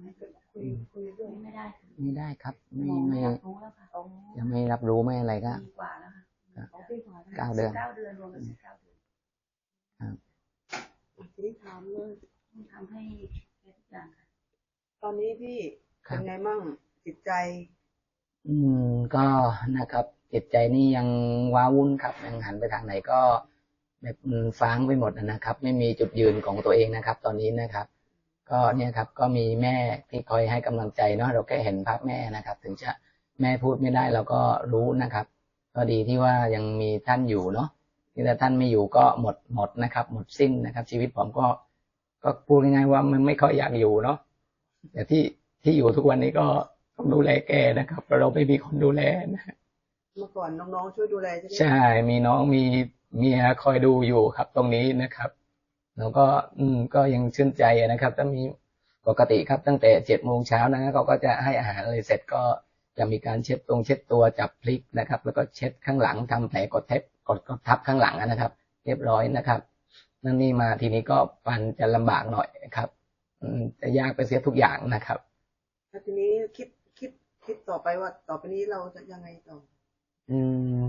เลยค่ะทำให้คุยคุยคุยด้วยไม่ได้ค่ะไม่ได้ครับมไม่องไม่ไม่รับรู้แล้วค่ะยังไม่รับรู้ไม่อะไรก็ปีกว่าแล้วค่ะครับสองปีกว่าแล้วเก้าเดือนเก้าเดือนรวมเป็นสิบเก้าเดือนทีนี้ถามเลยมันทำให้ทุกอย่างค่ะ ตอนนี้พี่ครัเป็บนไงมั่งจิตใจ อืมก็นะครับจิตใจนี่ยังว้าวุ่นครับยังหันไปทางไหนก็แบบมันฟ้างไปหมดนะครับ ไม่มีจุดยืนของตัวเองนะครับ ตอนนี้นะครับ ก็เนี่ยครับก็มีแม่ที่คอยให้กำลังใจเนาะเราแค่เห็นภาพแม่นะครับ ถึงจะแม่พูดไม่ได้เราก็รู้นะครับ ก็ดีที่ว่ายังมีท่านอยู่เนาะที่ถ้าท่านไม่อยู่ก็หมดหมดนะครับ หมดสิ้นนะครับ ชีวิตผมก็ ก็พูดง่ายๆว่ามันไม่ค่อยอยากอยู่เนาะแต่ที่ที่อยู่ทุกวันนี้ก็ต้องดูแลแกนะครับเพราะเราไม่มีคนดูแลนะเมื่อก่อนน้องๆช่วยดูแลใช่ไหมใช่มีน้องมีเมียคอยดูอยู่ครับตรงนี้นะครับ แล้วก็อืมก็ยังชื่นใจนะครับถ้ามีปกติครับตั้งแต่เจ็ดโมงเช้านะเขาก็จะให้อาหารอะไรเสร็จก็จะมีการเช็ดตรงเช็ดตัวจับพลิกนะครับ แล้วก็เช็ดข้างหลังทำแผลกดเทปกดกดทับข้างหลังนะครับ เรียบร้อยนะครับนั่นนี่มาทีนี้ก็ฟันจะลำบากหน่อยครับอืมจะยากไปเสียทุกอย่างนะครับแล้วทีนี้คิดคิดคิดต่อไปว่าต่อไปนี้เราจะยังไงต่อ อืม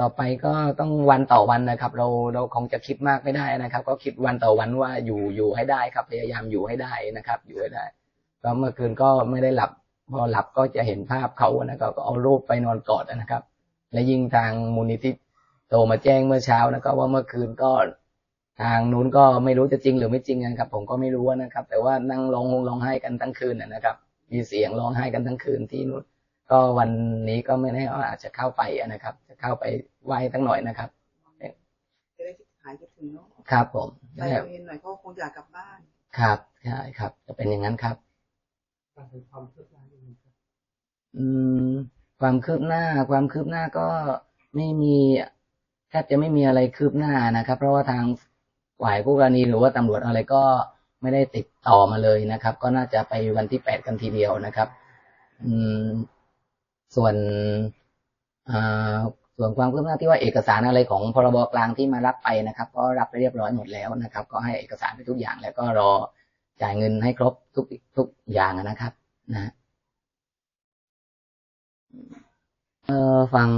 ต่อไปก็ต้องวันต่อวันนะครับ เราเราคงจะคิดมากไม่ได้นะครับ ก็คิดวันต่อวันว่าอยู่อยู่ให้ได้ครับ พยายามอยู่ให้ได้นะครับ อยู่ให้ได้ ก็เมื่อคืนก็ไม่ได้หลับ พอหลับก็จะเห็นภาพเขานะครับก็เอารูปไปนอนกอดนะครับ และยิ่งทางมูลนิธิโทรมาแจ้งเมื่อเช้านะครับ ว่าเมื่อคืนก็ทางนู้นก็ไม่รู้จะจริงหรือไม่จริงนะครับ ผมก็ไม่รู้นะครับ แต่ว่านั่งร้องห่มร้องไห้กันทั้งคืนนะครับ มีเสียงร้องไห้กันทั้งคืนที่นู้น ก็วันนี้ก็ไม่แน่ว่าอาจจะเข้าไปนะครับ จะเข้าไปไหว้ตั้งหน่อยนะครับจะได้คิดหายคิดถึงเนาะครับ ผมไปเรียนหน่อยเขาคงอยากกลับบ้าน ครับใช่ครับ จะเป็นอย่างนั้นครับอืม ความคืบหน้า ความคืบหน้าก็ไม่มีแทบจะไม่มีอะไรคืบหน้านะครับ เพราะว่าทางฝ่ายผู้กรณีหรือว่าตำรวจอะไรก็ไม่ได้ติดต่อมาเลยนะครับ ก็น่าจะไปวันที่แปดกันทีเดียวนะครับ อืม ส่วนอ่าส่วนความคืบหน้าที่ว่าเอกสารอะไรของพรบกลางที่มารับไปนะครับ ก็รับไปเรียบร้อยหมดแล้วนะครับ ก็ให้เอกสารไปทุกอย่างแล้วก็รอจ่ายเงินให้ครบทุกทุกอย่างนะครับนะเอ่อฝั่ง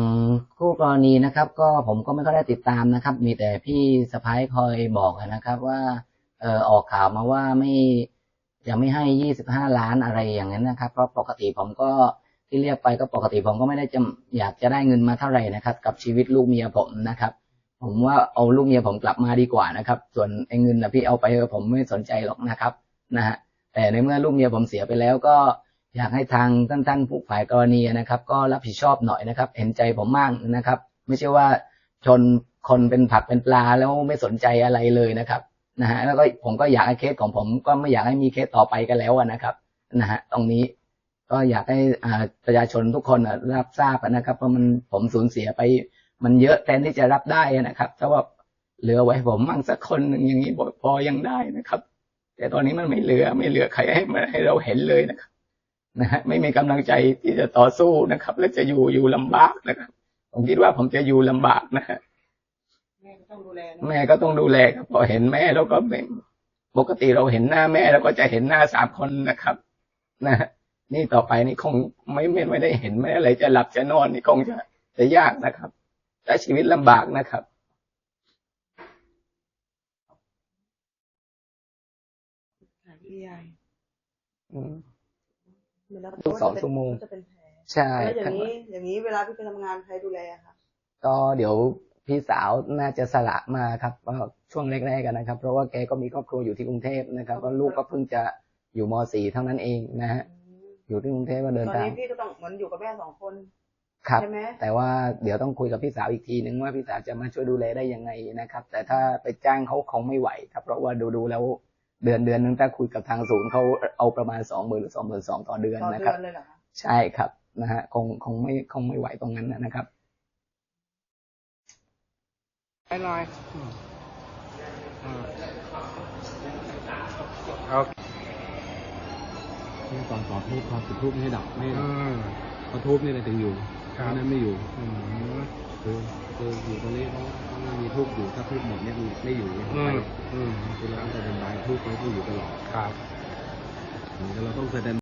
คู่กรณีนะครับ ก็ผมก็ไม่ค่อยได้ติดตามนะครับ มีแต่พี่สะพ้ายคอยบอกนะครับ ว่าเอ่อออกข่าวมาว่าไม่ยังไม่ให้ยี่สิบห้าล้านอะไรอย่างนั้นนะครับ เพราะปกติผมก็ ที่เรียกไปก็ปกติผมก็ไม่ได้จะอยากจะได้เงินมาเท่าไหร่นะครับ กับชีวิตลูกเมียผมนะครับ ผมว่าเอาลูกเมียผมกลับมาดีกว่านะครับ ส่วนไอ้เงินนะพี่เอาไปเถอผมไม่สนใจหรอกนะครับนะฮะแต่ในเมื่อลูกเมียผมเสียไปแล้วก็อยากให้ทางท่านท่านผู้ฝ่ายกรณีนะครับ ก็รับผิดชอบหน่อยนะครับ เห็นใจผมมากนะครับ ไม่ใช่ว่าชนคนเป็นผักเป็นปลาแล้วไม่สนใจอะไรเลยนะครับนะฮะแล้วก็ผมก็อยากให้เคสของผมก็ไม่อยากให้มีเคสต่อไปกันแล้วนะครับนะฮะตรงนี้ ก็อยากให้อ่าประชาชนทุกคนอะรับทราบอะนะครับ เพราะมันผมสูญเสียไป มันเยอะแทนที่จะรับได้อะนะครับถ้าว่าเหลือไว้ผมมั่งสักคนหนึ่งอย่างนี้พอยังได้นะครับ แต่ตอนนี้มันไม่เหลือไม่เหลือใครให้มาให้เราเห็นเลยนะครับนะฮะไม่มีกำลังใจที่จะต่อสู้นะครับ และจะอยู่อยู่ลำบากนะครับ ผมคิดว่าผมจะอยู่ลำบากนะฮะแม่ก็ต้องดูแลเนอะแม่ก็ต้องดูแลครับพอเห็นแม่แล้วก็ไม่ปกติเราเห็นหน้าแม่แล้วก็จะเห็นหน้าสามคนนะครับ นะฮะ นี่ต่อไปนี่คงไม่ไม่ไม่ได้เห็นแม่อะไรจะหลับจะนอนนี่คงจะจะยากนะครับใช้ชีวิตลำบากนะครับพี่ใหญ่อืมเวลาดูสองชั่วโมงจะเป็นแผลใช่แล้วอย่าทั้งงนี้ อย่างนี้เวลาพี่ไปทำงานใครดูแลอะคะก็เดี๋ยวพี่สาวน่าจะสละมาครับก็ช่วงแรกๆกันนะครับ เพราะว่าแกก็มีครอบครัวอยู่ที่กรุงเทพนะครับก็ลูกก็เพิ่งจะอยู่ม .4 เท่านั้นเองนะฮะ อยู่ที่กรุงเทพก็เดินตอนทางนี้พี่ก็ต้องเหมือนอยู่กับแม่สองคนครับ ใช่ไหมแต่ว่าเดี๋ยวต้องคุยกับพี่สาวอีกทีนึงว่าพี่สาวจะมาช่วยดูแลได้ยังไงนะครับ แต่ถ้าไปจ้างเขาคงไม่ไหวครับเพราะว่าดูดูๆแล้วเดือนเดือนนึงถ้าคุยกับทางศูนย์เขาเอาประมาณสองหมื่นหรือสองหมื่นสองต่อเดือนต่อนะเดืครัอบนเลยเหรอคะใช่ครับนะฮะคงคงไม่คงไม่ไหวตรงนั้นนะครับ ไปหน่อยอืมอืมโอเค นี่ตอนต่อทูบตอนจุดทูบไม่ให้ดับไม่ให้ดัอืบมพอทูบนี่แหละถึงอยู่ครัเพบราะฉะนั้นไม่อยู่อืมคือคืออยู่ตรงนี้เพราะเพราะมันมีทูบอยู่ถ้าทูบหมดเนี่ยมันไม่อยู่เนี่ยอืไปมอืมคือเราก็จะเป็นบายทูบไว้ที่อยู่ตลอดครับเราต้องแสดง